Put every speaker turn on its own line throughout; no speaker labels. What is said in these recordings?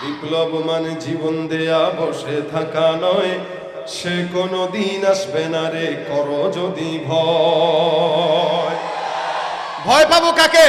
বিপ্লব মানে জীবন দেয়া বসে থাকা নয়, সে কোনো দিন আসবে না রে, করো যদি ভয়।
ভয় পাবো কাকে?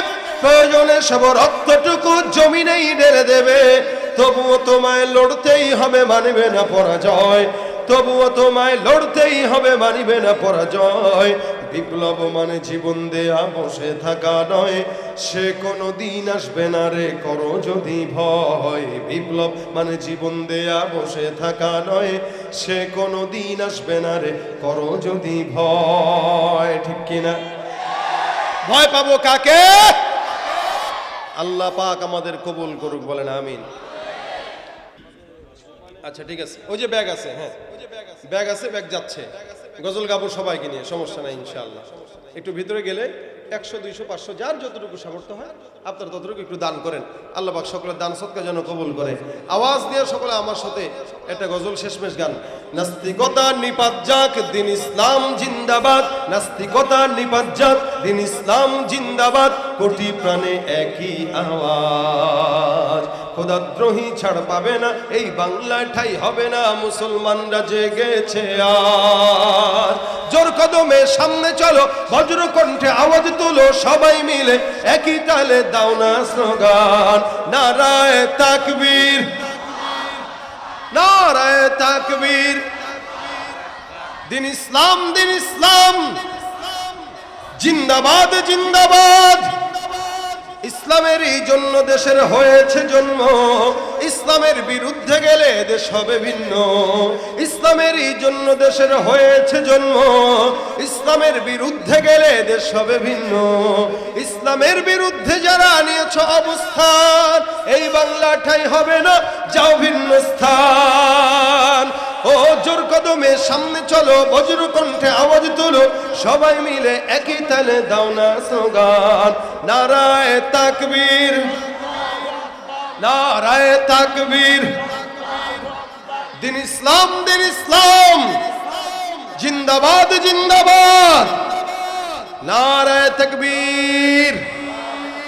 প্রয়োজনে সব রক্তটুকু জমিনেই ঢেলে দেবে।
তবুও তোমায় লড়তেই হবে, মানবে না পরাজয়। তবুও তোমায় লড়তেই হবে, মানিবে না পরাজয়। বিপ্লব মানে জীবন দেয়া, বসে থাকা নয়। সে কোনো দিন আসবে না রে, করো যদি ভয়। বিপ্লব মানে জীবন দেয়া, বসে থাকা নয়। সে কোনো দিন আসবে না রে, করো যদি ভয়। ঠিক কিনা?
ভয় পাবো কাকে?
আল্লাহ পাক আমাদের কবুল করুক বলেন, আমিন। আচ্ছা ঠিক আছে। ওই যে ব্যাগ আছে হ্যাঁ। ব্যাগ আছে, ব্যাগ যাচ্ছে। গজল গাবো সবাইকে নিয়ে, সমস্যা নাই, ইনশাআল্লাহ। একটু ভিতরে গেলে একশো, দুইশো, পাঁচশো, যার যতটুকু সামর্থ্য হয়, আপনারা ততটুকু একটু দান করেন। আল্লাহ পাক সকলের দান সৎকার যেন কবুল করে। আওয়াজ দিয়ে সকলে আমার সাথে একটা গজল শেষমেশ গান। নাস্তিকতা নিপাত যাক, দিন ইসলাম জিন্দাবাদ। নাস্তিকতা নিপাত যাক, দিন ইসলাম জিন্দাবাদ। কোটি প্রাণে একই আওয়াজ। খোদাদ্রোহী ছাড় পাবে না, এই বাংলায় ঠাই হবে না, মুসলমানরা জেগেছে আর। জোর কদমে সামনে চলো বজ্র কণ্ঠে আওয়াজ তুলো সবাই মিলে, একই তালে দাও না স্লোগান। নারায় তাকবীর নারায় তাকবীর। দিন ইসলাম দিন ইসলাম। জিন্দাবাদ জিন্দাবাদ। ইসলামের এই জন্য দেশের হয়েছে জন্ম। ইসলামের বিরুদ্ধে গেলে দেশ হবে ভিন্ন। ইসলামের এই জন্য দেশের হয়েছে জন্ম। ইসলামের বিরুদ্ধে গেলে দেশ হবে ভিন্ন। ইসলামের বিরুদ্ধে যারা নিয়েছ অবস্থান, এই বাংলাটাই হবে না, যাও ভিন্ন স্থান। ও জোর কদমে সামনে চলো, বজ্র কণ্ঠে আওয়াজ তুলো। সবাই মিলে একই তালে দাও না স্লোগান। নারায় তাকবীর নারায় তাকবীর। দিন ইসলাম দিন ইসলাম। জিন্দাবাদ জিন্দাবাদ। নারায় তাকবীর।